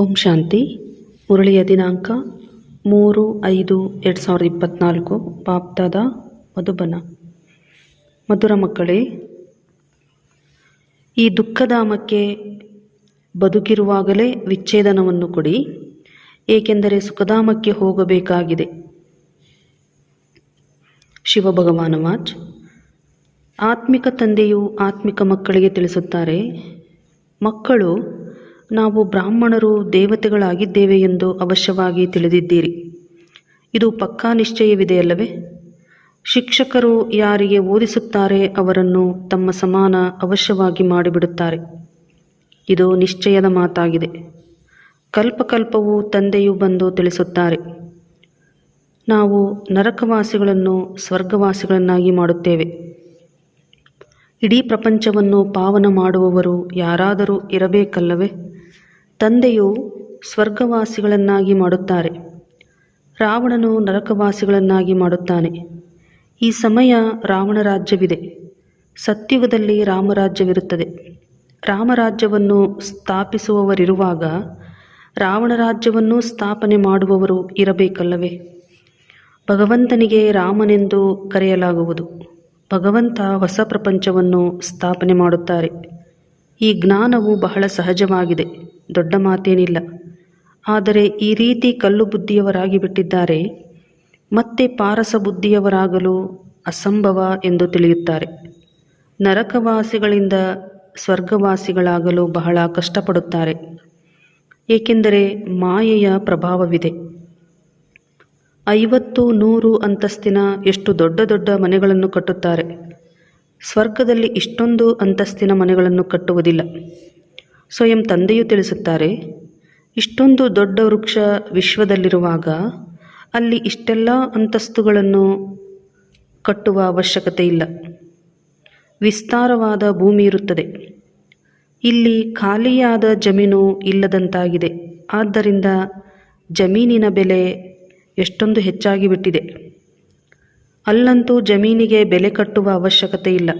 ಓಂ ಶಾಂತಿ. ಮುರಳಿಯ ದಿನಾಂಕ ಮೂರು ಐದು ಎರಡು ಸಾವಿರದ ಇಪ್ಪತ್ತ್ನಾಲ್ಕು ಬಾಪ್ದಾದ ಮಧುಬನ. ಮಧುರ ಮಕ್ಕಳೇ, ಈ ದುಃಖಧಾಮಕ್ಕೆ ಬದುಕಿರುವಾಗಲೇ ವಿಚ್ಛೇದನವನ್ನು ಕೊಡಿ, ಏಕೆಂದರೆ ಸುಖಧಾಮಕ್ಕೆ ಹೋಗಬೇಕಾಗಿದೆ. ಶಿವಭಗವಾನ ಮಾಚ್ ಆತ್ಮಿಕ ತಂದೆಯು ಆತ್ಮಿಕ ಮಕ್ಕಳಿಗೆ ತಿಳಿಸುತ್ತಾರೆ, ಮಕ್ಕಳು ನಾವು ಬ್ರಾಹ್ಮಣರು ದೇವತೆಗಳಾಗಿದ್ದೇವೆ ಎಂದು ಅವಶ್ಯವಾಗಿ ತಿಳಿದಿದ್ದೀರಿ. ಇದು ಪಕ್ಕಾ ನಿಶ್ಚಯವಿದೆಯಲ್ಲವೇ? ಶಿಕ್ಷಕರು ಯಾರಿಗೆ ಓದಿಸುತ್ತಾರೆ ಅವರನ್ನು ತಮ್ಮ ಸಮಾನ ಅವಶ್ಯವಾಗಿ ಮಾಡಿಬಿಡುತ್ತಾರೆ. ಇದು ನಿಶ್ಚಯದ ಮಾತಾಗಿದೆ. ಕಲ್ಪಕಲ್ಪವು ತಂದೆಯು ಬಂದು ತಿಳಿಸುತ್ತಾರೆ. ನಾವು ನರಕವಾಸಿಗಳನ್ನು ಸ್ವರ್ಗವಾಸಿಗಳನ್ನಾಗಿ ಮಾಡುತ್ತೇವೆ. ಇಡೀ ಪ್ರಪಂಚವನ್ನು ಪಾವನ ಮಾಡುವವರು ಯಾರಾದರೂ ಇರಬೇಕಲ್ಲವೇ? ತಂದೆಯು ಸ್ವರ್ಗವಾಸಿಗಳನ್ನಾಗಿ ಮಾಡುತ್ತಾರೆ. ರಾವಣನು ನರಕವಾಸಿಗಳನ್ನಾಗಿ ಮಾಡುತ್ತಾನೆ. ಈ ಸಮಯ ರಾವಣ ರಾಜ್ಯವಿದೆ. ಸತ್ಯುಗದಲ್ಲಿ ರಾಮರಾಜ್ಯವಿರುತ್ತದೆ. ರಾಮರಾಜ್ಯವನ್ನು ಸ್ಥಾಪಿಸುವವರಿರುವಾಗ ರಾವಣ ರಾಜ್ಯವನ್ನು ಸ್ಥಾಪನೆ ಮಾಡುವವರು ಇರಬೇಕಲ್ಲವೇ? ಭಗವಂತನಿಗೆ ರಾಮನೆಂದು ಕರೆಯಲಾಗುವುದು. ಭಗವಂತ ಹೊಸ ಪ್ರಪಂಚವನ್ನು ಸ್ಥಾಪನೆ ಮಾಡುತ್ತಾರೆ. ಈ ಜ್ಞಾನವು ಬಹಳ ಸಹಜವಾಗಿದೆ. ದೊಡ್ಡ ಮಾತೇನಿಲ್ಲ. ಆದರೆ ಈ ರೀತಿ ಕಲ್ಲು ಬುದ್ಧಿಯವರಾಗಿ ಬಿಟ್ಟಿದ್ದಾರೆ, ಮತ್ತೆ ಪಾರಸ ಬುದ್ಧಿಯವರಾಗಲು ಅಸಂಭವ ಎಂದು ತಿಳಿಯುತ್ತಾರೆ. ನರಕವಾಸಿಗಳಿಂದ ಸ್ವರ್ಗವಾಸಿಗಳಾಗಲು ಬಹಳ ಕಷ್ಟಪಡುತ್ತಾರೆ. ಏಕೆಂದರೆ ಮಾಯೆಯ ಪ್ರಭಾವವಿದೆ. ಐವತ್ತು ನೂರು ಅಂತಸ್ತಿನ ಎಷ್ಟು ದೊಡ್ಡ ದೊಡ್ಡ ಮನೆಗಳನ್ನು ಕಟ್ಟುತ್ತಾರೆ. ಸ್ವರ್ಗದಲ್ಲಿ ಇಷ್ಟೊಂದು ಅಂತಸ್ತಿನ ಮನೆಗಳನ್ನು ಕಟ್ಟುವುದಿಲ್ಲ. ಸ್ವಯಂ ತಂದೆಯು ತಿಳಿಸುತ್ತಾರೆ, ಇಷ್ಟೊಂದು ದೊಡ್ಡ ವೃಕ್ಷ ವಿಶ್ವದಲ್ಲಿರುವಾಗ ಅಲ್ಲಿ ಇಷ್ಟೆಲ್ಲ ಅಂತಸ್ತುಗಳನ್ನು ಕಟ್ಟುವ ಅವಶ್ಯಕತೆ ಇಲ್ಲ. ವಿಸ್ತಾರವಾದ ಭೂಮಿ ಇರುತ್ತದೆ. ಇಲ್ಲಿ ಖಾಲಿಯಾದ ಜಮೀನು ಇಲ್ಲದಂತಾಗಿದೆ. ಆದ್ದರಿಂದ ಜಮೀನಿನ ಬೆಲೆ ಎಷ್ಟೊಂದು ಹೆಚ್ಚಾಗಿ ಬಿಟ್ಟಿದೆ ಅಲ್ಲಂತೂ ಜಮೀನಿಗೆ ಬೆಲೆ ಕಟ್ಟುವ ಅವಶ್ಯಕತೆ ಇಲ್ಲ.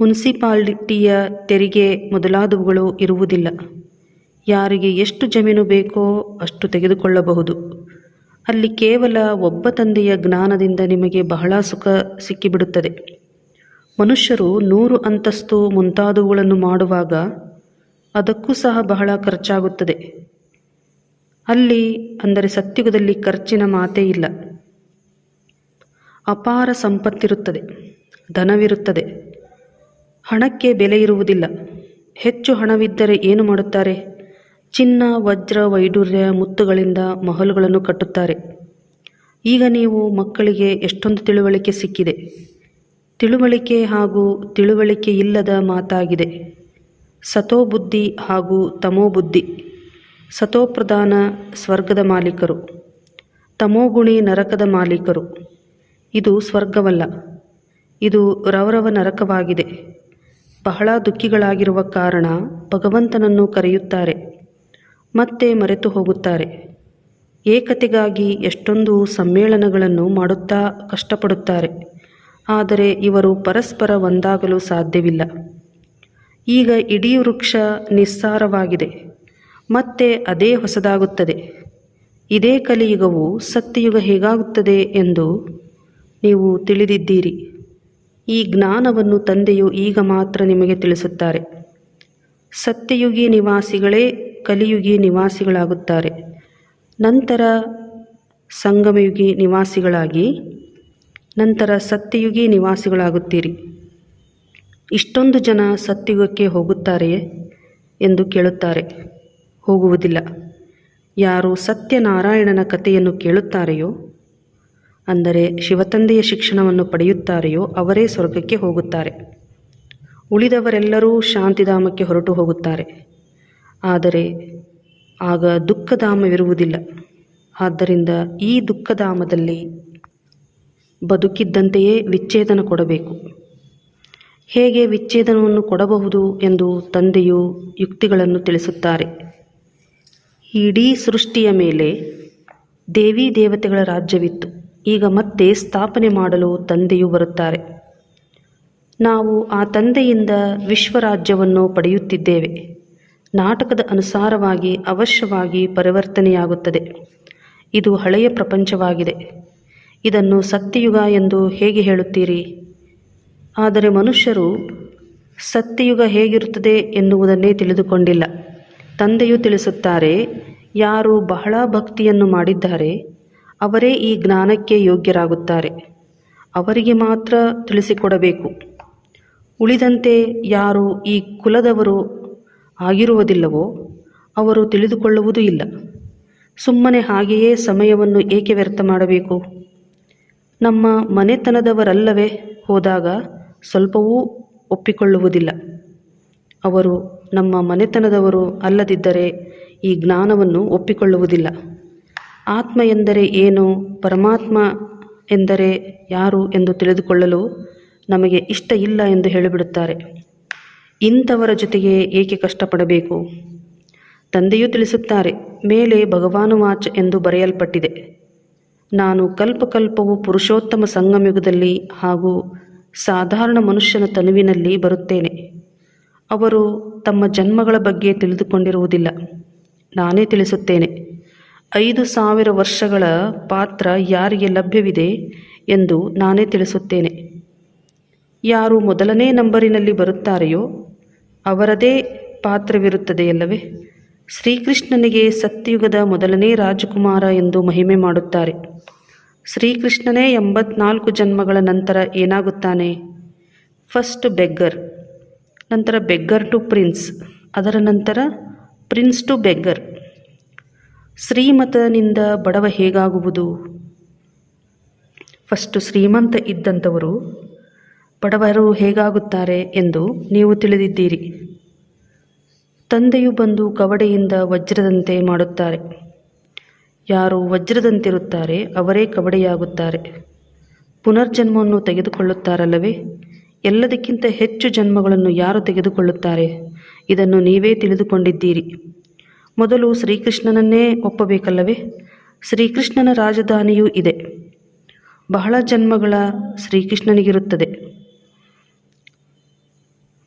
ಮುನ್ಸಿಪಾಲಿಟಿಯ ತೆರಿಗೆ ಮೊದಲಾದವುಗಳು ಇರುವುದಿಲ್ಲ. ಯಾರಿಗೆ ಎಷ್ಟು ಜಮೀನು ಬೇಕೋ ಅಷ್ಟು ತೆಗೆದುಕೊಳ್ಳಬಹುದು. ಅಲ್ಲಿ ಕೇವಲ ಒಬ್ಬ ತಂದೆಯ ಜ್ಞಾನದಿಂದ ನಿಮಗೆ ಬಹಳ ಸುಖ ಸಿಕ್ಕಿಬಿಡುತ್ತದೆ. ಮನುಷ್ಯರು ನೂರು ಅಂತಸ್ತು ಮುಂತಾದವುಗಳನ್ನು ಮಾಡುವಾಗ ಅದಕ್ಕೂ ಸಹ ಬಹಳ ಖರ್ಚಾಗುತ್ತದೆ. ಅಲ್ಲಿ ಅಂದರೆ ಸತ್ಯುಗದಲ್ಲಿ ಖರ್ಚಿನ ಮಾತೇ ಇಲ್ಲ. ಅಪಾರ ಸಂಪತ್ತಿರುತ್ತದೆ, ಧನವಿರುತ್ತದೆ. ಹಣಕ್ಕೆ ಬೆಲೆ ಇರುವುದಿಲ್ಲ. ಹೆಚ್ಚು ಹಣವಿದ್ದರೆ ಏನು ಮಾಡುತ್ತಾರೆ? ಚಿನ್ನ, ವಜ್ರ ವೈಡೂರ್ಯ ಮುತ್ತುಗಳಿಂದ ಮಹಲುಗಳನ್ನು ಕಟ್ಟುತ್ತಾರೆ. ಈಗ ನೀವು ಮಕ್ಕಳಿಗೆ ಎಷ್ಟೊಂದು ತಿಳುವಳಿಕೆ ಸಿಕ್ಕಿದೆ. ತಿಳುವಳಿಕೆ ಹಾಗೂ ತಿಳುವಳಿಕೆ ಇಲ್ಲದ ಮಾತಾಗಿದೆ. ಸತೋಬುದ್ಧಿ ಹಾಗೂ ತಮೋಬುದ್ಧಿ. ಸತೋಪ್ರಧಾನ ಸ್ವರ್ಗದ ಮಾಲೀಕರು. ತಮೋಗುಣಿ ನರಕದ ಮಾಲೀಕರು. ಇದು ಸ್ವರ್ಗವಲ್ಲ. ಇದು ರವರವ ನರಕವಾಗಿದೆ. ಬಹಳ ದುಃಖಿಗಳಾಗಿರುವ ಕಾರಣ ಭಗವಂತನನ್ನು ಕರೆಯುತ್ತಾರೆ, ಮತ್ತೆ ಮರೆತು ಹೋಗುತ್ತಾರೆ. ಏಕತೆಗಾಗಿ ಎಷ್ಟೊಂದು ಸಮ್ಮೇಳನಗಳನ್ನು ಮಾಡುತ್ತಾ ಕಷ್ಟಪಡುತ್ತಾರೆ, ಆದರೆ ಇವರು ಪರಸ್ಪರ ಒಂದಾಗಲು ಸಾಧ್ಯವಿಲ್ಲ. ಈಗ ಇಡೀ ವೃಕ್ಷ ನಿಸ್ಸಾರವಾಗಿದೆ, ಮತ್ತೆ ಅದೇ ಹೊಸದಾಗುತ್ತದೆ. ಇದೇ ಕಲಿಯುಗವು ಸತ್ಯಯುಗ ಹೇಗಾಗುತ್ತದೆ ಎಂದು ನೀವು ತಿಳಿದಿದ್ದೀರಿ. ಈ ಜ್ಞಾನವನ್ನು ತಂದೆಯು ಈಗ ಮಾತ್ರ ನಿಮಗೆ ತಿಳಿಸುತ್ತಾರೆ. ಸತ್ಯಯುಗಿ ನಿವಾಸಿಗಳೇ ಕಲಿಯುಗಿ ನಿವಾಸಿಗಳಾಗುತ್ತಾರೆ. ನಂತರ ಸಂಗಮಯುಗಿ ನಿವಾಸಿಗಳಾಗಿ, ನಂತರ ಸತ್ಯಯುಗಿ ನಿವಾಸಿಗಳಾಗುತ್ತೀರಿ. ಇಷ್ಟೊಂದು ಜನ ಸತ್ಯಯುಗಕ್ಕೆ ಹೋಗುತ್ತಾರೆಯೇ ಎಂದು ಕೇಳುತ್ತಾರೆ. ಹೋಗುವುದಿಲ್ಲ. ಯಾರು ಸತ್ಯನಾರಾಯಣನ ಕಥೆಯನ್ನು ಕೇಳುತ್ತಾರೆಯೋ ಅಂದರೆ ಶಿವತಂದೆಯ ಶಿಕ್ಷಣವನ್ನು ಪಡೆಯುತ್ತಾರೆಯೋ ಅವರೇ ಸ್ವರ್ಗಕ್ಕೆ ಹೋಗುತ್ತಾರೆ. ಉಳಿದವರೆಲ್ಲರೂ ಶಾಂತಿಧಾಮಕ್ಕೆ ಹೊರಟು ಹೋಗುತ್ತಾರೆ. ಆದರೆ ಆಗ ದುಃಖಧಾಮವಿರುವುದಿಲ್ಲ. ಆದ್ದರಿಂದ ಈ ದುಃಖಧಾಮದಲ್ಲಿ ಬದುಕಿದ್ದಂತೆಯೇ ವಿಚ್ಛೇದನ ಕೊಡಬೇಕು. ಹೇಗೆ ವಿಚ್ಛೇದನವನ್ನು ಕೊಡಬಹುದು ಎಂದು ತಂದೆಯು ಯುಕ್ತಿಗಳನ್ನು ತಿಳಿಸುತ್ತಾರೆ. ಇಡೀ ಸೃಷ್ಟಿಯ ಮೇಲೆ ದೇವಿ ದೇವತೆಗಳ ರಾಜ್ಯವಿತ್ತು. ಈಗ ಮತ್ತೆ ಸ್ಥಾಪನೆ ಮಾಡಲು ತಂದೆಯು ಬರುತ್ತಾರೆ. ನಾವು ಆ ತಂದೆಯಿಂದ ವಿಶ್ವರಾಜ್ಯವನ್ನು ಪಡೆಯುತ್ತಿದ್ದೇವೆ. ನಾಟಕದ ಅನುಸಾರವಾಗಿ ಅವಶ್ಯವಾಗಿ ಪರಿವರ್ತನೆಯಾಗುತ್ತದೆ. ಇದು ಹಳೆಯ ಪ್ರಪಂಚವಾಗಿದೆ. ಇದನ್ನು ಸತ್ಯಯುಗ ಎಂದು ಹೇಗೆ ಹೇಳುತ್ತೀರಿ? ಆದರೆ ಮನುಷ್ಯರು ಸತ್ಯಯುಗ ಹೇಗಿರುತ್ತದೆ ಎನ್ನುವುದನ್ನೇ ತಿಳಿದುಕೊಂಡಿಲ್ಲ. ತಂದೆಯು ತಿಳಿಸುತ್ತಾರೆ, ಯಾರು ಬಹಳ ಭಕ್ತಿಯನ್ನು ಮಾಡಿದ್ದಾರೆ ಅವರೇ ಈ ಜ್ಞಾನಕ್ಕೆ ಯೋಗ್ಯರಾಗುತ್ತಾರೆ. ಅವರಿಗೆ ಮಾತ್ರ ತಿಳಿಸಿಕೊಡಬೇಕು. ಉಳಿದಂತೆ ಯಾರು ಈ ಕುಲದವರು ಆಗಿರುವುದಿಲ್ಲವೋ ಅವರು ತಿಳಿದುಕೊಳ್ಳುವುದೂ ಇಲ್ಲ. ಸುಮ್ಮನೆ ಹಾಗೆಯೇ ಸಮಯವನ್ನು ಏಕೆ ವ್ಯರ್ಥ ಮಾಡಬೇಕು? ನಮ್ಮ ಮನೆತನದವರಲ್ಲವೇ ಹೋದಾಗ ಸ್ವಲ್ಪವೂ ಒಪ್ಪಿಕೊಳ್ಳುವುದಿಲ್ಲ. ಅವರು ನಮ್ಮ ಮನೆತನದವರು ಅಲ್ಲದಿದ್ದರೆ ಈ ಜ್ಞಾನವನ್ನು ಒಪ್ಪಿಕೊಳ್ಳುವುದಿಲ್ಲ. ಆತ್ಮ ಎಂದರೆ ಏನು, ಪರಮಾತ್ಮ ಎಂದರೆ ಯಾರು ಎಂದು ತಿಳಿದುಕೊಳ್ಳಲು ನಮಗೆ ಇಷ್ಟ ಇಲ್ಲ ಎಂದು ಹೇಳಿಬಿಡುತ್ತಾರೆ. ಇಂಥವರ ಜೊತೆಗೆ ಏಕೆ ಕಷ್ಟಪಡಬೇಕು? ತಂದೆಯೂ ತಿಳಿಸುತ್ತಾರೆ, ಮೇಲೆ ಭಗವಾನುವಾಚ ಎಂದು ಬರೆಯಲ್ಪಟ್ಟಿದೆ. ನಾನು ಕಲ್ಪಕಲ್ಪವು ಪುರುಷೋತ್ತಮ ಸಂಗಮಯುಗದಲ್ಲಿ ಹಾಗೂ ಸಾಧಾರಣ ಮನುಷ್ಯನ ತನುವಿನಲ್ಲಿ ಬರುತ್ತೇನೆ. ಅವರು ತಮ್ಮ ಜನ್ಮಗಳ ಬಗ್ಗೆ ತಿಳಿದುಕೊಂಡಿರುವುದಿಲ್ಲ. ನಾನೇ ತಿಳಿಸುತ್ತೇನೆ. ಐದು ಸಾವಿರ ವರ್ಷಗಳ ಪಾತ್ರ ಯಾರಿಗೆ ಲಭ್ಯವಿದೆ ಎಂದು ನಾನೇ ತಿಳಿಸುತ್ತೇನೆ. ಯಾರು ಮೊದಲನೇ ನಂಬರಿನಲ್ಲಿ ಬರುತ್ತಾರೆಯೋ ಅವರದೇ ಪಾತ್ರವಿರುತ್ತದೆಯಲ್ಲವೇ? ಶ್ರೀಕೃಷ್ಣನಿಗೆ ಸತ್ಯಯುಗದ ಮೊದಲನೇ ರಾಜಕುಮಾರ ಎಂದು ಮಹಿಮೆ ಮಾಡುತ್ತಾರೆ. ಶ್ರೀಕೃಷ್ಣನೇ ಎಂಬತ್ನಾಲ್ಕು ಜನ್ಮಗಳ ನಂತರ ಏನಾಗುತ್ತಾನೆ? ಫಸ್ಟ್ ಬೆಗ್ಗರ್, ನಂತರ ಬೆಗ್ಗರ್ ಟು ಪ್ರಿನ್ಸ್, ಅದರ ನಂತರ ಪ್ರಿನ್ಸ್ ಟು ಬೆಗ್ಗರ್. ಶ್ರೀಮತನಿಂದ ಬಡವ ಹೇಗಾಗುವುದು? ಫಸ್ಟು ಶ್ರೀಮಂತ ಇದ್ದಂಥವರು ಬಡವರು ಹೇಗಾಗುತ್ತಾರೆ ಎಂದು ನೀವು ತಿಳಿದಿದ್ದೀರಿ. ತಂದೆಯು ಬಂದು ಕವಡೆಯಿಂದ ವಜ್ರದಂತೆ ಮಾಡುತ್ತಾರೆ. ಯಾರು ವಜ್ರದಂತಿರುತ್ತಾರೆ, ಅವರೇ ಕವಡೆಯಾಗುತ್ತಾರೆ. ಪುನರ್ಜನ್ಮವನ್ನು ತೆಗೆದುಕೊಳ್ಳುತ್ತಾರಲ್ಲವೇ? ಎಲ್ಲದಕ್ಕಿಂತ ಹೆಚ್ಚು ಜನ್ಮಗಳನ್ನು ಯಾರು ತೆಗೆದುಕೊಳ್ಳುತ್ತಾರೆ? ಇದನ್ನು ನೀವೇ ತಿಳಿದುಕೊಂಡಿದ್ದೀರಿ. ಮೊದಲು ಶ್ರೀಕೃಷ್ಣನನ್ನೇ ಒಪ್ಪಬೇಕಲ್ಲವೇ? ಶ್ರೀಕೃಷ್ಣನ ರಾಜಧಾನಿಯೂ ಇದೆ. ಬಹಳ ಜನ್ಮಗಳ ಶ್ರೀಕೃಷ್ಣನಿಗಿರುತ್ತದೆ.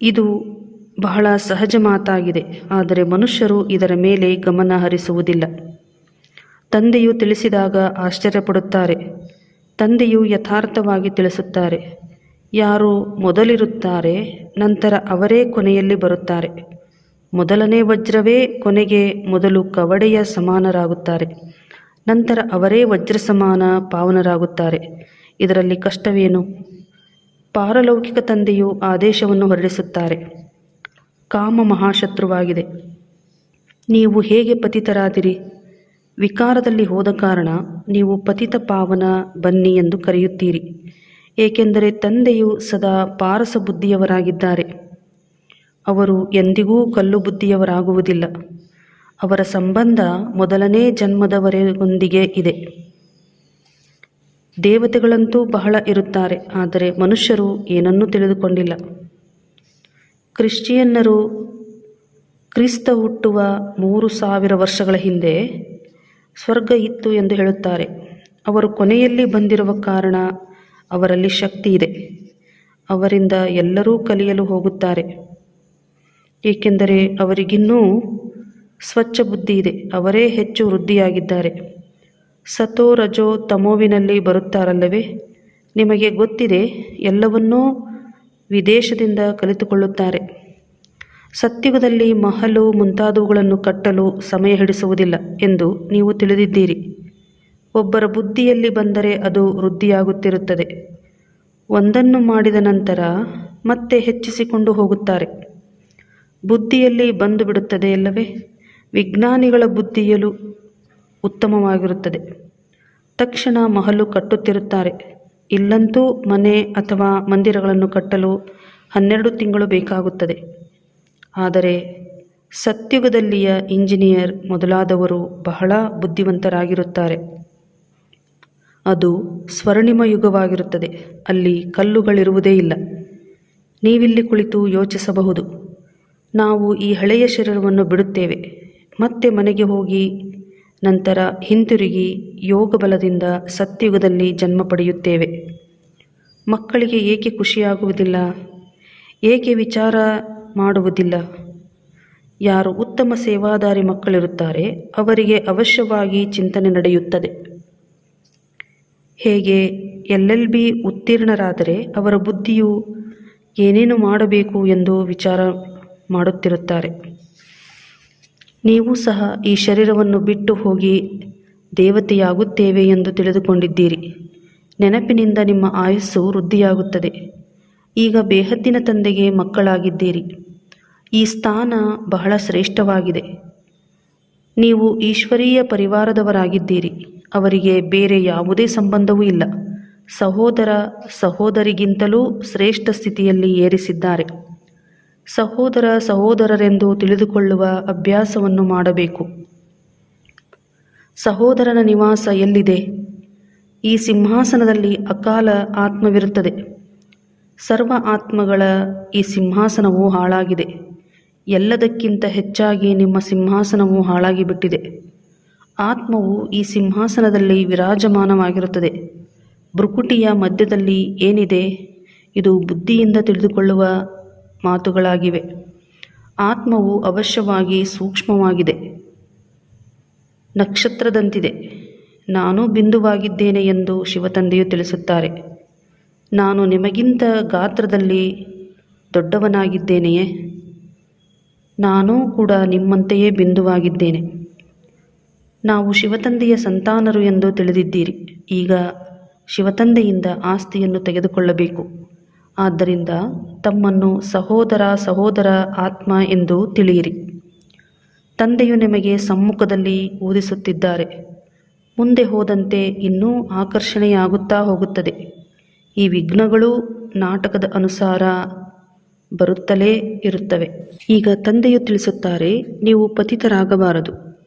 ಇದು ಬಹಳ ಸಹಜ ಮಾತಾಗಿದೆ, ಆದರೆ ಮನುಷ್ಯರು ಇದರ ಮೇಲೆ ಗಮನ ಹರಿಸುವುದಿಲ್ಲ. ತಂದೆಯು ತಿಳಿಸಿದಾಗ ಆಶ್ಚರ್ಯಪಡುತ್ತಾರೆ. ತಂದೆಯು ಯಥಾರ್ಥವಾಗಿ ತಿಳಿಸುತ್ತಾರೆ, ಯಾರು ಮೊದಲಿರುತ್ತಾರೆ, ನಂತರ ಅವರೇ ಕೊನೆಯಲ್ಲಿ ಬರುತ್ತಾರೆ. ಮೊದಲನೇ ವಜ್ರವೇ ಕೊನೆಗೆ ಮೊದಲು ಕವಡೆಯ ಸಮಾನರಾಗುತ್ತಾರೆ. ನಂತರ ಅವರೇ ವಜ್ರ ಸಮಾನ ಪಾವನರಾಗುತ್ತಾರೆ. ಇದರಲ್ಲಿ ಕಷ್ಟವೇನು? ಪಾರಲೌಕಿಕ ತಂದೆಯು ಆದೇಶವನ್ನು ಹೊರಡಿಸುತ್ತಾರೆ. ಕಾಮ ಮಹಾಶತ್ರುವಾಗಿದೆ. ನೀವು ಹೇಗೆ ಪತಿತರಾದಿರಿ? ವಿಕಾರದಲ್ಲಿ ಹೋದ ಕಾರಣ ನೀವು ಪತಿತ ಪಾವನ ಬನ್ನಿ ಎಂದು ಕರೆಯುತ್ತೀರಿ. ಏಕೆಂದರೆ ತಂದೆಯು ಸದಾ ಪಾರಸ ಬುದ್ಧಿಯವರಾಗಿದ್ದಾರೆ. ಅವರು ಎಂದಿಗೂ ಕಲ್ಲು ಬುದ್ಧಿಯವರಾಗುವುದಿಲ್ಲ. ಅವರ ಸಂಬಂಧ ಮೊದಲನೇ ಜನ್ಮದವರೆಗೊಂದಿಗೆ ಇದೆ. ದೇವತೆಗಳಂತೂ ಬಹಳ ಇರುತ್ತಾರೆ, ಆದರೆ ಮನುಷ್ಯರು ಏನನ್ನೂ ತಿಳಿದುಕೊಂಡಿಲ್ಲ. ಕ್ರಿಶ್ಚಿಯನ್ನರು ಕ್ರಿಸ್ತ ಹುಟ್ಟುವ ಮೂರು ಸಾವಿರ ವರ್ಷಗಳ ಹಿಂದೆ ಸ್ವರ್ಗ ಇತ್ತು ಎಂದು ಹೇಳುತ್ತಾರೆ. ಅವರು ಕೊನೆಯಲ್ಲಿ ಬಂದಿರುವ ಕಾರಣ ಅವರಲ್ಲಿ ಶಕ್ತಿ ಇದೆ. ಅವರಿಂದ ಎಲ್ಲರೂ ಕಲಿಯಲು ಹೋಗುತ್ತಾರೆ. ಏಕೆಂದರೆ ಅವರಿಗಿನ್ನೂ ಸ್ವಚ್ಛ ಬುದ್ಧಿ ಇದೆ. ಅವರೇ ಹೆಚ್ಚು ವೃದ್ಧಿಯಾಗಿದ್ದಾರೆ. ಸತೋ ರಜೋ ತಮೋವಿನಲ್ಲಿ ಬರುತ್ತಾರಲ್ಲವೇ? ನಿಮಗೆ ಗೊತ್ತಿದೆ, ಎಲ್ಲವನ್ನೂ ವಿದೇಶದಿಂದ ಕಲಿತುಕೊಳ್ಳುತ್ತಾರೆ. ಸತ್ಯುಗದಲ್ಲಿ ಮಹಲು ಮುಂತಾದವುಗಳನ್ನು ಕಟ್ಟಲು ಸಮಯ ಹಿಡಿಸುವುದಿಲ್ಲ ಎಂದು ನೀವು ತಿಳಿದಿದ್ದೀರಿ. ಒಬ್ಬರ ಬುದ್ಧಿಯಲ್ಲಿ ಬಂದರೆ ಅದು ವೃದ್ಧಿಯಾಗುತ್ತಿರುತ್ತದೆ. ಒಂದನ್ನು ಮಾಡಿದ ನಂತರ ಮತ್ತೆ ಹೆಚ್ಚಿಸಿಕೊಂಡು ಹೋಗುತ್ತಾರೆ. ಬುದ್ಧಿಯಲ್ಲಿ ಬಂದು ಬಿಡುತ್ತದೆ ಅಲ್ಲವೇ? ವಿಜ್ಞಾನಿಗಳ ಬುದ್ಧಿಯಲು ಉತ್ತಮವಾಗಿರುತ್ತದೆ. ತಕ್ಷಣ ಮಹಲು ಕಟ್ಟುತ್ತಿರುತ್ತಾರೆ. ಇಲ್ಲಂತೂ ಮನೆ ಅಥವಾ ಮಂದಿರಗಳನ್ನು ಕಟ್ಟಲು ಹನ್ನೆರಡು ತಿಂಗಳು ಬೇಕಾಗುತ್ತದೆ. ಆದರೆ ಸತ್ಯುಗದಲ್ಲಿಯ ಇಂಜಿನಿಯರ್ ಮೊದಲಾದವರು ಬಹಳ ಬುದ್ಧಿವಂತರಾಗಿರುತ್ತಾರೆ. ಅದು ಸ್ವರ್ಣಿಮ ಯುಗವಾಗಿರುತ್ತದೆ ಅಲ್ಲಿ ಕಲ್ಲುಗಳಿರುವುದೇ ಇಲ್ಲ. ನೀವಿಲ್ಲಿ ಕುಳಿತು ಯೋಚಿಸಬಹುದು. ನಾವು ಈ ಹಳೆಯ ಶರೀರವನ್ನು ಬಿಡುತ್ತೇವೆ. ಮತ್ತೆ ಮನೆಗೆ ಹೋಗಿ, ನಂತರ ಹಿಂತಿರುಗಿ ಯೋಗ ಬಲದಿಂದ ಸತ್ಯಯುಗದಲ್ಲಿ ಜನ್ಮ ಪಡೆಯುತ್ತೇವೆ. ಮಕ್ಕಳಿಗೆ ಏಕೆ ಖುಷಿಯಾಗುವುದಿಲ್ಲ? ಏಕೆ ವಿಚಾರ ಮಾಡುವುದಿಲ್ಲ? ಯಾರು ಉತ್ತಮ ಸೇವಾದಾರಿ ಮಕ್ಕಳಿರುತ್ತಾರೆ, ಅವರಿಗೆ ಅವಶ್ಯವಾಗಿ ಚಿಂತನೆ ನಡೆಯುತ್ತದೆ. ಹೇಗೆ ಎಲ್ ಎಲ್ ಬಿ ಉತ್ತೀರ್ಣರಾದರೆ ಅವರ ಬುದ್ಧಿಯು ಏನೇನು ಮಾಡಬೇಕು ಎಂದು ವಿಚಾರ ಮಾಡುತ್ತಿರುತ್ತಾರೆ. ನೀವು ಸಹ ಈ ಶರೀರವನ್ನು ಬಿಟ್ಟು ಹೋಗಿ ದೇವತೆಯಾಗುತ್ತೇವೆ ಎಂದು ತಿಳಿದುಕೊಂಡಿದ್ದೀರಿ. ನೆನಪಿನಿಂದ ನಿಮ್ಮ ಆಯಸ್ಸು ವೃದ್ಧಿಯಾಗುತ್ತದೆ. ಈಗ ಬೇಹದ್ದಿನ ತಂದೆಗೆ ಮಕ್ಕಳಾಗಿದ್ದೀರಿ. ಈ ಸ್ಥಾನ ಬಹಳ ಶ್ರೇಷ್ಠವಾಗಿದೆ. ನೀವು ಈಶ್ವರೀಯ ಪರಿವಾರದವರಾಗಿದ್ದೀರಿ. ಅವರಿಗೆ ಬೇರೆ ಯಾವುದೇ ಸಂಬಂಧವೂ ಇಲ್ಲ. ಸಹೋದರ ಸಹೋದರಿಗಿಂತಲೂ ಶ್ರೇಷ್ಠ ಸ್ಥಿತಿಯಲ್ಲಿ ಏರಿಸಿದ್ದಾರೆ. ಸಹೋದರ ಸಹೋದರರೆಂದು ತಿಳಿದುಕೊಳ್ಳುವ ಅಭ್ಯಾಸವನ್ನು ಮಾಡಬೇಕು. ಸಹೋದರನ ನಿವಾಸ ಎಲ್ಲಿದೆ? ಈ ಸಿಂಹಾಸನದಲ್ಲಿ ಅಕಾಲ ಆತ್ಮವಿರುತ್ತದೆ. ಸರ್ವ ಆತ್ಮಗಳ ಈ ಸಿಂಹಾಸನವು ಹಾಳಾಗಿದೆ. ಎಲ್ಲದಕ್ಕಿಂತ ಹೆಚ್ಚಾಗಿ ನಿಮ್ಮ ಸಿಂಹಾಸನವು ಹಾಳಾಗಿಬಿಟ್ಟಿದೆ. ಆತ್ಮವು ಈ ಸಿಂಹಾಸನದಲ್ಲಿ ವಿರಾಜಮಾನವಾಗಿರುತ್ತದೆ. ಭ್ರುಕುಟಿಯ ಮಧ್ಯದಲ್ಲಿ ಏನಿದೆ? ಇದು ಬುದ್ಧಿಯಿಂದ ತಿಳಿದುಕೊಳ್ಳುವ ಮಾತುಗಳಾಗಿವೆ. ಆತ್ಮವು ಅವಶ್ಯವಾಗಿ ಸೂಕ್ಷ್ಮವಾಗಿದೆ. ನಕ್ಷತ್ರದಂತಿದೆ. ನಾನು ಬಿಂದುವಾಗಿದ್ದೇನೆ ಎಂದು ಶಿವತಂದೆಯು ತಿಳಿಸುತ್ತಾರೆ. ನಾನು ನಿಮಗಿಂತ ಗಾತ್ರದಲ್ಲಿ ದೊಡ್ಡವನಾಗಿದ್ದೇನೆಯೇ? ನಾನೂ ಕೂಡ ನಿಮ್ಮಂತೆಯೇ ಬಿಂದುವಾಗಿದ್ದೇನೆ. ನಾವು ಶಿವತಂದೆಯ ಸಂತಾನರು ಎಂದು ತಿಳಿದಿದ್ದೀರಿ. ಈಗ ಶಿವತಂದೆಯಿಂದ ಆಸ್ತಿಯನ್ನು ತೆಗೆದುಕೊಳ್ಳಬೇಕು. ಆದ್ದರಿಂದ ತಮ್ಮನ್ನು ಸಹೋದರ ಸಹೋದರ ಆತ್ಮ ಎಂದು ತಿಳಿಯಿರಿ. ತಂದೆಯು ನಿಮಗೆ ಸಮ್ಮುಖದಲ್ಲಿ ಓದಿಸುತ್ತಿದ್ದಾರೆ ಮುಂದೆ ಹೋದಂತೆ ಇನ್ನೂ ಆಕರ್ಷಣೆಯಾಗುತ್ತಾ ಹೋಗುತ್ತದೆ. ಈ ವಿಘ್ನಗಳು ನಾಟಕದ ಅನುಸಾರ ಬರುತ್ತಲೇ ಇರುತ್ತವೆ. ಈಗ ತಂದೆಯು ತಿಳಿಸುತ್ತಾರೆ, ನೀವು ಪತಿತರಾಗಬಾರದು.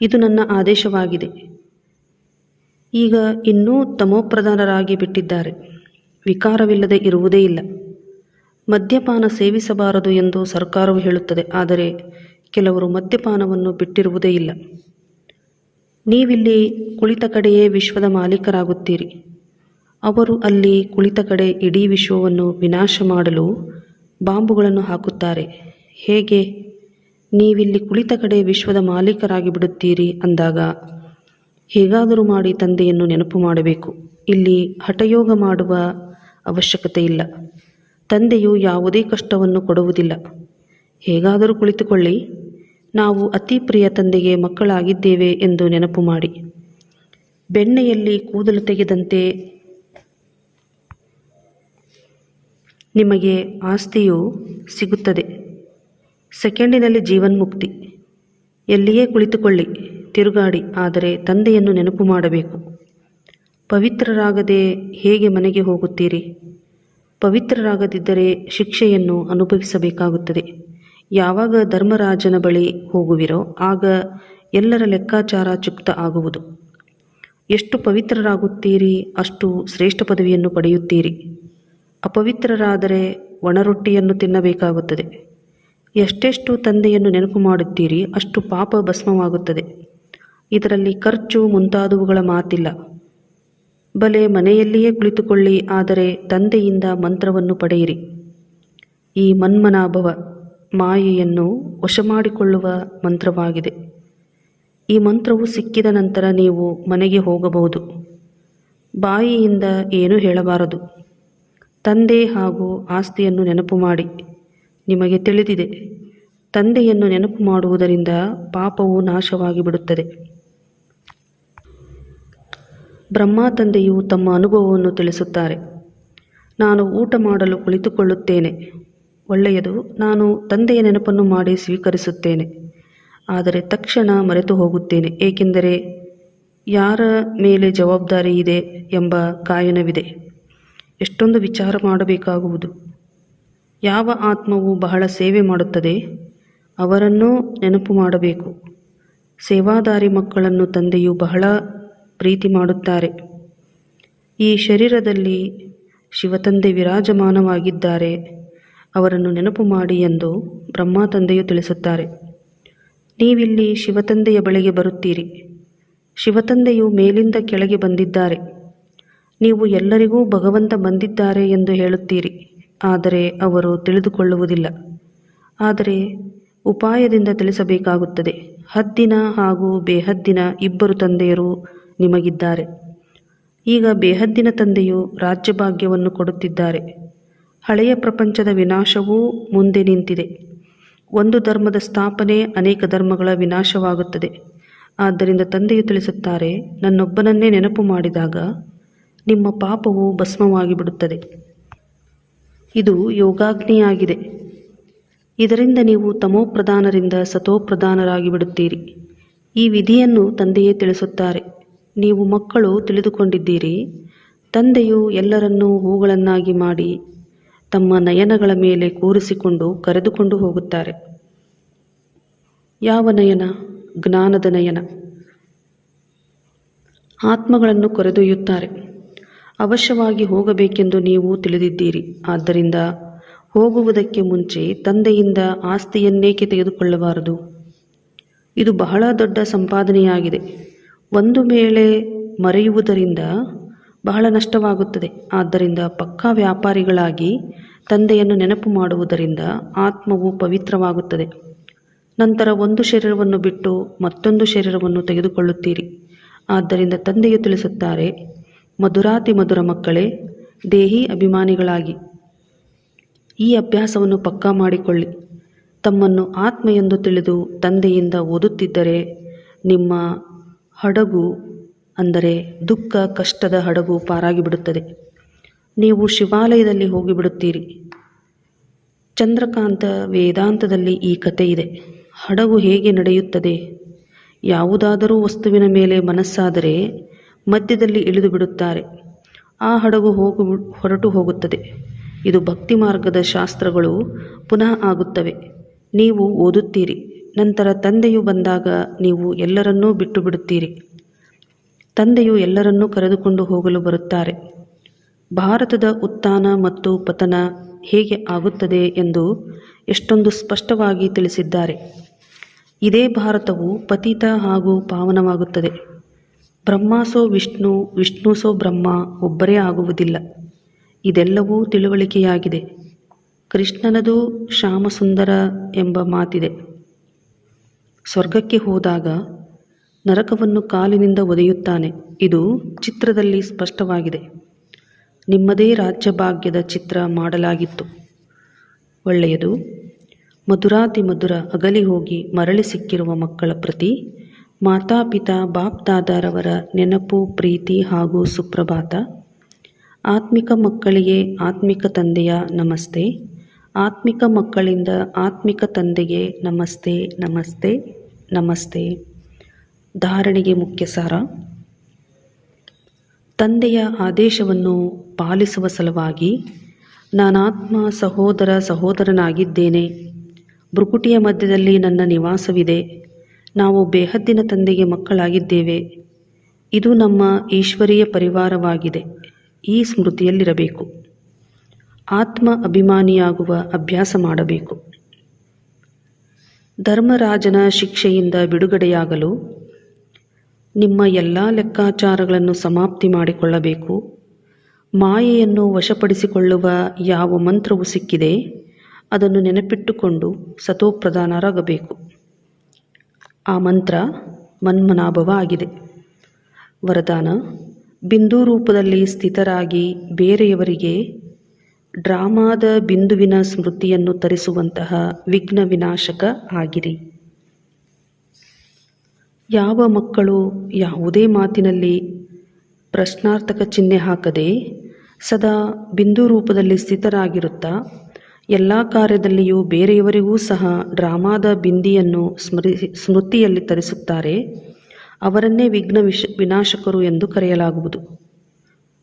ಇದು ನನ್ನ ಆದೇಶವಾಗಿದೆ. ಈಗ ಇನ್ನೂ ತಮೋಪ್ರಧಾನರಾಗಿ ಬಿಟ್ಟಿದ್ದಾರೆ. ವಿಕಾರವಿಲ್ಲದೆ ಇರುವುದೇ ಇಲ್ಲ. ಮದ್ಯಪಾನ ಸೇವಿಸಬಾರದು ಎಂದು ಸರ್ಕಾರವು ಹೇಳುತ್ತದೆ, ಆದರೆ ಕೆಲವರು ಮದ್ಯಪಾನವನ್ನು ಬಿಟ್ಟಿರುವುದೇ ಇಲ್ಲ. ನೀವಿಲ್ಲಿ ಕುಳಿತ ಕಡೆಯೇ ವಿಶ್ವದ ಮಾಲೀಕರಾಗುತ್ತೀರಿ. ಅವರು ಅಲ್ಲಿ ಕುಳಿತ ಕಡೆ ಇಡೀ ವಿಶ್ವವನ್ನು ವಿನಾಶ ಮಾಡಲು ಬಾಂಬುಗಳನ್ನು ಹಾಕುತ್ತಾರೆ. ಹೇಗೆ? ನೀವಿಲ್ಲಿ ಕುಳಿತ ಕಡೆ ವಿಶ್ವದ ಮಾಲೀಕರಾಗಿ ಬಿಡುತ್ತೀರಿ ಅಂದಾಗ ಹೇಗಾದರೂ ಮಾಡಿ ತಂದೆಯನ್ನು ನೆನಪು ಮಾಡಬೇಕು. ಇಲ್ಲಿ ಹಠಯೋಗ ಮಾಡುವ ಅವಶ್ಯಕತೆ ಇಲ್ಲ. ತಂದೆಯು ಯಾವುದೇ ಕಷ್ಟವನ್ನು ಕೊಡುವುದಿಲ್ಲ. ಹೇಗಾದರೂ ಕುಳಿತುಕೊಳ್ಳಿ. ನಾವು ಅತಿ ಪ್ರಿಯ ತಂದೆಗೆ ಮಕ್ಕಳಾಗಿದ್ದೇವೆ ಎಂದು ನೆನಪು ಮಾಡಿ. ಬೆಣ್ಣೆಯಲ್ಲಿ ಕೂದಲು ತೆಗೆದಂತೆ ನಿಮಗೆ ಆಸ್ತಿಯು ಸಿಗುತ್ತದೆ. ಸೆಕೆಂಡಿನಲ್ಲಿ ಜೀವನ್ಮುಕ್ತಿ. ಎಲ್ಲಿಯೇ ಕುಳಿತುಕೊಳ್ಳಿ, ತಿರುಗಾಡಿ, ಆದರೆ ತಂದೆಯನ್ನು ನೆನಪು ಮಾಡಬೇಕು. ಪವಿತ್ರರಾಗದೆ ಹೇಗೆ ಮನೆಗೆ ಹೋಗುತ್ತೀರಿ? ಪವಿತ್ರರಾಗದಿದ್ದರೆ ಶಿಕ್ಷೆಯನ್ನು ಅನುಭವಿಸಬೇಕಾಗುತ್ತದೆ. ಯಾವಾಗ ಧರ್ಮರಾಜನ ಬಳಿ ಹೋಗುವಿರೋ, ಆಗ ಎಲ್ಲರ ಲೆಕ್ಕಾಚಾರ ಚುಕ್ತ ಆಗುವುದು. ಎಷ್ಟು ಪವಿತ್ರರಾಗುತ್ತೀರಿ, ಅಷ್ಟು ಶ್ರೇಷ್ಠ ಪದವಿಯನ್ನು ಪಡೆಯುತ್ತೀರಿ. ಅಪವಿತ್ರರಾದರೆ ಒಣರೊಟ್ಟಿಯನ್ನು ತಿನ್ನಬೇಕಾಗುತ್ತದೆ. ಎಷ್ಟೆಷ್ಟು ತಂದೆಯನ್ನು ನೆನಪು ಮಾಡುತ್ತೀರಿ, ಅಷ್ಟು ಪಾಪ ಭಸ್ಮವಾಗುತ್ತದೆ. ಇದರಲ್ಲಿ ಖರ್ಚು ಮುಂತಾದವುಗಳ ಮಾತಿಲ್ಲ. ಬಲೆ ಮನೆಯಲ್ಲಿಯೇ ಕುಳಿತುಕೊಳ್ಳಿ, ಆದರೆ ತಂದೆಯಿಂದ ಮಂತ್ರವನ್ನು ಪಡೆಯಿರಿ. ಈ ಮನ್ಮನಾಭವ ಮಾಯೆಯನ್ನು ವಶ ಮಾಡಿಕೊಳ್ಳುವ ಮಂತ್ರವಾಗಿದೆ. ಈ ಮಂತ್ರವು ಸಿಕ್ಕಿದ ನಂತರ ನೀವು ಮನೆಗೆ ಹೋಗಬಹುದು. ಬಾಯಿಯಿಂದ ಏನೂ ಹೇಳಬಾರದು. ತಂದೆ ಹಾಗೂ ಆಸ್ತಿಯನ್ನು ನೆನಪು ಮಾಡಿ. ನಿಮಗೆ ತಿಳಿದಿದೆ, ತಂದೆಯನ್ನು ನೆನಪು ಮಾಡುವುದರಿಂದ ಪಾಪವು ನಾಶವಾಗಿ ಬಿಡುತ್ತದೆ ಬ್ರಹ್ಮ ತಂದೆಯು ತಮ್ಮ ಅನುಭವವನ್ನು ತಿಳಿಸುತ್ತಾರೆ. ನಾನು ಊಟ ಮಾಡಲು ಕುಳಿತುಕೊಳ್ಳುತ್ತೇನೆ. ಒಳ್ಳೆಯದು, ನಾನು ತಂದೆಯ ನೆನಪನ್ನು ಮಾಡಿ ಸ್ವೀಕರಿಸುತ್ತೇನೆ. ಆದರೆ ತಕ್ಷಣ ಮರೆತು ಹೋಗುತ್ತೇನೆ, ಏಕೆಂದರೆ ಯಾರ ಮೇಲೆ ಜವಾಬ್ದಾರಿ ಇದೆ ಎಂಬ ಗಾಯನವಿದೆ ಎಷ್ಟೊಂದು ವಿಚಾರ ಮಾಡಬೇಕಾಗುವುದು. ಯಾವ ಆತ್ಮವು ಬಹಳ ಸೇವೆ ಮಾಡುತ್ತದೆ, ಅವರನ್ನೂ ನೆನಪು ಮಾಡಬೇಕು. ಸೇವಾದಾರಿ ಮಕ್ಕಳನ್ನು ತಂದೆಯು ಬಹಳ ಪ್ರೀತಿ ಮಾಡುತ್ತಾರೆ. ಈ ಶರೀರದಲ್ಲಿ ಶಿವತಂದೆ ವಿರಾಜಮಾನವಾಗಿದ್ದಾರೆ. ಅವರನ್ನು ನೆನಪು ಮಾಡಿ ಎಂದು ಬ್ರಹ್ಮ ತಂದೆಯು ತಿಳಿಸುತ್ತಾರೆ. ನೀವಿಲ್ಲಿ ಶಿವತಂದೆಯ ಬಳಿಗೆ ಬರುತ್ತೀರಿ. ಶಿವತಂದೆಯು ಮೇಲಿಂದ ಕೆಳಗೆ ಬಂದಿದ್ದಾರೆ. ನೀವು ಎಲ್ಲರಿಗೂ ಭಗವಂತ ಬಂದಿದ್ದಾರೆ ಎಂದು ಹೇಳುತ್ತೀರಿ. ಆದರೆ ಅವರು ತಿಳಿದುಕೊಳ್ಳುವುದಿಲ್ಲ. ಆದರೆ ಉಪಾಯದಿಂದ ತಿಳಿಸಬೇಕಾಗುತ್ತದೆ. ಹದ್ದಿನ ಹಾಗೂ ಬೇಹದ್ದಿನ ಇಬ್ಬರು ತಂದೆಯರು ನಿಮಗಿದ್ದಾರೆ. ಈಗ ಬೇಹದ್ದಿನ ತಂದೆಯು ರಾಜ್ಯಭಾಗ್ಯವನ್ನು ಕೊಡುತ್ತಿದ್ದಾರೆ. ಹಳೆಯ ಪ್ರಪಂಚದ ವಿನಾಶವೂ ಮುಂದೆ ನಿಂತಿದೆ. ಒಂದು ಧರ್ಮದ ಸ್ಥಾಪನೆ ಅನೇಕ ಧರ್ಮಗಳ ವಿನಾಶವಾಗುತ್ತದೆ. ಆದ್ದರಿಂದ ತಂದೆಯು ತಿಳಿಸುತ್ತಾರೆ, ನನ್ನೊಬ್ಬನನ್ನೇ ನೆನಪು ಮಾಡಿದಾಗ ನಿಮ್ಮ ಪಾಪವು ಭಸ್ಮವಾಗಿ ಬಿಡುತ್ತದೆ ಇದು ಯೋಗಾಗ್ನಿಯಾಗಿದೆ. ಇದರಿಂದ ನೀವು ತಮೋಪ್ರಧಾನರಿಂದ ಸತೋಪ್ರಧಾನರಾಗಿ ಬಿಡುತ್ತೀರಿ ಈ ವಿಧಿಯನ್ನು ತಂದೆಯೇ ತಿಳಿಸುತ್ತಾರೆ. ನೀವು ಮಕ್ಕಳು ತಿಳಿದುಕೊಂಡಿದ್ದೀರಿ. ತಂದೆಯು ಎಲ್ಲರನ್ನೂ ಹೂಗಳನ್ನಾಗಿ ಮಾಡಿ ತಮ್ಮ ನಯನಗಳ ಮೇಲೆ ಕೂರಿಸಿಕೊಂಡು ಕರೆದುಕೊಂಡು ಹೋಗುತ್ತಾರೆ. ಯಾವ ನಯನ? ಜ್ಞಾನದ ನಯನ. ಆತ್ಮಗಳನ್ನು ಕರೆದೊಯ್ಯುತ್ತಾರೆ. ಅವಶ್ಯವಾಗಿ ಹೋಗಬೇಕೆಂದು ನೀವು ತಿಳಿದಿದ್ದೀರಿ. ಆದ್ದರಿಂದ ಹೋಗುವುದಕ್ಕೆ ಮುಂಚೆ ತಂದೆಯಿಂದ ಆಸ್ತಿಯನ್ನೇಕೆ ತೆಗೆದುಕೊಳ್ಳಬಾರದು? ಇದು ಬಹಳ ದೊಡ್ಡ ಸಂಪಾದನೆಯಾಗಿದೆ. ಒಂದು ವೇಳೆ ಮರೆಯುವುದರಿಂದ ಬಹಳ ನಷ್ಟವಾಗುತ್ತದೆ. ಆದ್ದರಿಂದ ಪಕ್ಕಾ ವ್ಯಾಪಾರಿಗಳಾಗಿ ತಂದೆಯನ್ನು ನೆನಪು ಮಾಡುವುದರಿಂದ ಆತ್ಮವು ಪವಿತ್ರವಾಗುತ್ತದೆ. ನಂತರ ಒಂದು ಶರೀರವನ್ನು ಬಿಟ್ಟು ಮತ್ತೊಂದು ಶರೀರವನ್ನು ತೆಗೆದುಕೊಳ್ಳುತ್ತೀರಿ. ಆದ್ದರಿಂದ ತಂದೆಯು ತಿಳಿಸುತ್ತಾರೆ, ಮಧುರಾತಿ ಮಧುರ ಮಕ್ಕಳೇ, ದೇಹಿ ಅಭಿಮಾನಿಗಳಾಗಿ. ಈ ಅಭ್ಯಾಸವನ್ನು ಪಕ್ಕಾ ಮಾಡಿಕೊಳ್ಳಿ. ತಮ್ಮನ್ನು ಆತ್ಮ ಎಂದು ತಿಳಿದು ತಂದೆಯಿಂದ ಓದುತ್ತಿದ್ದರೆ ನಿಮ್ಮ ಹಡಗು ಅಂದರೆ ದುಃಖ, ಕಷ್ಟದ ಹಡಗು ಪಾರಾಗಿಬಿಡುತ್ತದೆ ನೀವು ಶಿವಾಲಯದಲ್ಲಿ ಹೋಗಿಬಿಡುತ್ತೀರಿ ಚಂದ್ರಕಾಂತ ವೇದಾಂತದಲ್ಲಿ ಈ ಕಥೆ ಇದೆ. ಹಡಗು ಹೇಗೆ ನಡೆಯುತ್ತದೆ? ಯಾವುದಾದರೂ ವಸ್ತುವಿನ ಮೇಲೆ ಮನಸ್ಸಾದರೆ ಮಧ್ಯದಲ್ಲಿ ಇಳಿದು ಬಿಡುತ್ತಾರೆ. ಆ ಹಡಗು ಹೋಗು, ಹೊರಟು ಹೋಗುತ್ತದೆ. ಇದು ಭಕ್ತಿ ಮಾರ್ಗದ ಶಾಸ್ತ್ರಗಳು ಪುನಃ ಆಗುತ್ತವೆ. ನೀವು ಓದುತ್ತೀರಿ. ನಂತರ ತಂದೆಯು ಬಂದಾಗ ನೀವು ಎಲ್ಲರನ್ನೂ ಬಿಟ್ಟು ಬಿಡುತ್ತೀರಿ ತಂದೆಯು ಎಲ್ಲರನ್ನೂ ಕರೆದುಕೊಂಡು ಹೋಗಲು ಬರುತ್ತಾರೆ. ಭಾರತದ ಉತ್ಥಾನ ಮತ್ತು ಪತನ ಹೇಗೆ ಆಗುತ್ತದೆ ಎಂದು ಎಷ್ಟೊಂದು ಸ್ಪಷ್ಟವಾಗಿ ತಿಳಿಸಿದ್ದಾರೆ. ಇದೇ ಭಾರತವು ಪತಿತ ಹಾಗೂ ಪಾವನವಾಗುತ್ತದೆ. ಬ್ರಹ್ಮಾಸೋ ವಿಷ್ಣು, ವಿಷ್ಣುಸೋ ಬ್ರಹ್ಮ ಒಬ್ಬರೇ ಆಗುವುದಿಲ್ಲ. ಇದೆಲ್ಲವೂ ತಿಳುವಳಿಕೆಯಾಗಿದೆ. ಕೃಷ್ಣನದು ಶ್ಯಾಮಸುಂದರ ಎಂಬ ಮಾತಿದೆ. ಸ್ವರ್ಗಕ್ಕೆ ಹೋದಾಗ ನರಕವನ್ನು ಕಾಲಿನಿಂದ ಒದೆಯುತ್ತಾನೆ. ಇದು ಚಿತ್ರದಲ್ಲಿ ಸ್ಪಷ್ಟವಾಗಿದೆ. ನಿಮ್ಮದೇ ರಾಜ್ಯಭಾಗ್ಯದ ಚಿತ್ರ ಮಾಡಲಾಗಿತ್ತು. ಒಳ್ಳೆಯದು. ಮಧುರಾತಿ ಮಧುರ ಅಗಲಿ ಹೋಗಿ ಮರಳಿ ಸಿಕ್ಕಿರುವ ಮಕ್ಕಳ ಪ್ರತಿ ಮಾತಾಪಿತಾ ಬಾಪ್ ದಾದಾರವರ ನೆನಪು, ಪ್ರೀತಿ ಹಾಗೂ ಸುಪ್ರಭಾತ. ಆತ್ಮಿಕ ಮಕ್ಕಳಿಗೆ ಆತ್ಮಿಕ ತಂದೆಯ ನಮಸ್ತೆ. ಆತ್ಮಿಕ ಮಕ್ಕಳಿಂದ ಆತ್ಮಿಕ ತಂದೆಗೆ ನಮಸ್ತೆ ನಮಸ್ತೆ ನಮಸ್ತೆ. ಧಾರಣೆಗೆ ಮುಖ್ಯ ಸಾರ. ತಂದೆಯ ಆದೇಶವನ್ನು ಪಾಲಿಸುವ ಸಲುವಾಗಿ ನಾನಾತ್ಮ ಸಹೋದರ ಸಹೋದರನಾಗಿದ್ದೇನೆ. ಭ್ರುಕುಟಿಯ ಮಧ್ಯದಲ್ಲಿ ನನ್ನ ನಿವಾಸವಿದೆ. ನಾವು ಬೇಹದ್ದಿನ ತಂದೆಗೆ ಮಕ್ಕಳಾಗಿದ್ದೇವೆ. ಇದು ನಮ್ಮ ಈಶ್ವರೀಯ ಪರಿವಾರವಾಗಿದೆ. ಈ ಸ್ಮೃತಿಯಲ್ಲಿರಬೇಕು. ಆತ್ಮ ಅಭಿಮಾನಿಯಾಗುವ ಅಭ್ಯಾಸ ಮಾಡಬೇಕು. ಧರ್ಮರಾಜನ ಶಿಕ್ಷೆಯಿಂದ ಬಿಡುಗಡೆಯಾಗಲು ನಿಮ್ಮ ಎಲ್ಲ ಲೆಕ್ಕಾಚಾರಗಳನ್ನು ಸಮಾಪ್ತಿ ಮಾಡಿಕೊಳ್ಳಬೇಕು. ಮಾಯೆಯನ್ನು ವಶಪಡಿಸಿಕೊಳ್ಳುವ ಯಾವ ಮಂತ್ರವು ಸಿಕ್ಕಿದೆ, ಅದನ್ನು ನೆನಪಿಟ್ಟುಕೊಂಡು ಸತೋಪ್ರಧಾನರಾಗಬೇಕು. ಆ ಮಂತ್ರ ಮನ್ಮನಾಭವ ಆಗಿದೆ ವರದಾನ, ಬಿಂದು ರೂಪದಲ್ಲಿ ಸ್ಥಿತರಾಗಿ ಬೇರೆಯವರಿಗೆ ಡ್ರಾಮಾದ ಬಿಂದುವಿನ ಸ್ಮೃತಿಯನ್ನು ತರಿಸುವಂತಹ ವಿಘ್ನ ವಿನಾಶಕ ಆಗಿರಿ. ಯಾವ ಮಕ್ಕಳು ಯಾವುದೇ ಮಾತಿನಲ್ಲಿ ಪ್ರಶ್ನಾರ್ಥಕ ಚಿಹ್ನೆ ಹಾಕದೆ ಸದಾ ಬಿಂದು ರೂಪದಲ್ಲಿ ಸ್ಥಿತರಾಗಿರುತ್ತಾ, ಎಲ್ಲ ಕಾರ್ಯದಲ್ಲಿಯೂ ಬೇರೆಯವರಿಗೂ ಸಹ ಡ್ರಾಮಾದ ಬಿಂದಿಯನ್ನು ಸ್ಮರಿ, ಸ್ಮೃತಿಯಲ್ಲಿ ತರಿಸುತ್ತಾರೆ, ಅವರನ್ನೇ ವಿಘ್ನ ವಿಶ, ವಿನಾಶಕರು ಎಂದು ಕರೆಯಲಾಗುವುದು.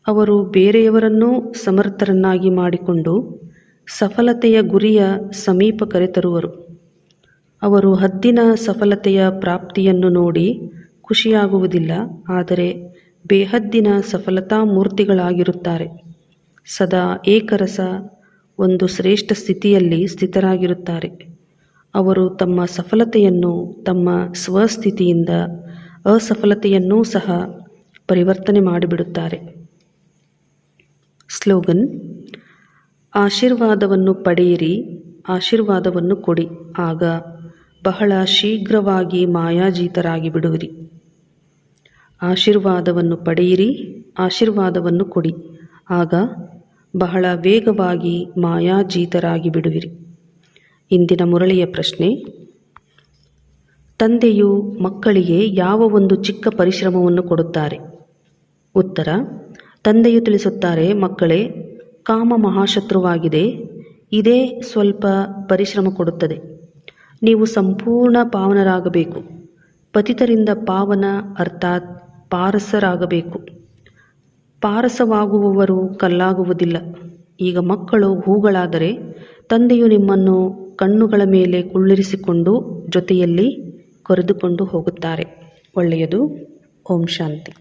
ಅವರು ಬೇರೆಯವರನ್ನೂ ಸಮರ್ಥರನ್ನಾಗಿ ಮಾಡಿಕೊಂಡು ಸಫಲತೆಯ ಗುರಿಯ ಸಮೀಪ ಕರೆತರುವರು. ಅವರು ಹದ್ದಿನ ಸಫಲತೆಯ ಪ್ರಾಪ್ತಿಯನ್ನು ನೋಡಿ ಖುಷಿಯಾಗುವುದಿಲ್ಲ, ಆದರೆ ಬೇಹದ್ದಿನ ಸಫಲತಾ ಮೂರ್ತಿಗಳಾಗಿರುತ್ತಾರೆ. ಸದಾ ಏಕರಸ, ಒಂದು ಶ್ರೇಷ್ಠ ಸ್ಥಿತಿಯಲ್ಲಿ ಸ್ಥಿತರಾಗಿರುತ್ತಾರೆ. ಅವರು ತಮ್ಮ ಸಫಲತೆಯನ್ನು ತಮ್ಮ ಸ್ವಸ್ಥಿತಿಯಿಂದ, ಅಸಫಲತೆಯನ್ನೂ ಸಹ ಪರಿವರ್ತನೆ ಮಾಡಿಬಿಡುತ್ತಾರೆ. ಸ್ಲೋಗನ್, ಆಶೀರ್ವಾದವನ್ನು ಪಡೆಯಿರಿ, ಆಶೀರ್ವಾದವನ್ನು ಕೊಡಿ, ಆಗ ಬಹಳ ಶೀಘ್ರವಾಗಿ ಮಾಯಾಜೀತರಾಗಿ ಬಿಡುವಿರಿ. ಆಶೀರ್ವಾದವನ್ನು ಪಡೆಯಿರಿ, ಆಶೀರ್ವಾದವನ್ನು ಕೊಡಿ, ಆಗ ಬಹಳ ವೇಗವಾಗಿ ಮಾಯಾಜೀತರಾಗಿ ಬಿಡುವಿರಿ. ಇಂದಿನ ಮುರಳಿಯ ಪ್ರಶ್ನೆ, ತಂದೆಯು ಮಕ್ಕಳಿಗೆ ಯಾವ ಒಂದು ಚಿಕ್ಕ ಪರಿಶ್ರಮವನ್ನು ಕೊಡುತ್ತಾರೆ? ಉತ್ತರ ತಂದೆಯು ತಿಳಿಸುತ್ತಾರೆ, ಮಕ್ಕಳೇ, ಕಾಮ ಮಹಾಶತ್ರುವಾಗಿದೆ, ಇದೇ ಸ್ವಲ್ಪ ಪರಿಶ್ರಮ ಕೊಡುತ್ತದೆ. ನೀವು ಸಂಪೂರ್ಣ ಪಾವನರಾಗಬೇಕು. ಪತಿತರಿಂದ ಪಾವನ ಅರ್ಥಾತ್ ಪಾರಸರಾಗಬೇಕು. ಪಾರಸವಾಗುವವರು ಕಲ್ಲಾಗುವುದಿಲ್ಲ. ಈಗ ಮಕ್ಕಳು ಹೂಗಳಾದರೆ ತಂದೆಯು ನಿಮ್ಮನ್ನು ಕಣ್ಣುಗಳ ಮೇಲೆ ಕುಳ್ಳಿರಿಸಿಕೊಂಡು ಜೊತೆಯಲ್ಲಿ ಕರೆದುಕೊಂಡು ಹೋಗುತ್ತಾರೆ. ಒಳ್ಳೆಯದು. ಓಂ ಶಾಂತಿ.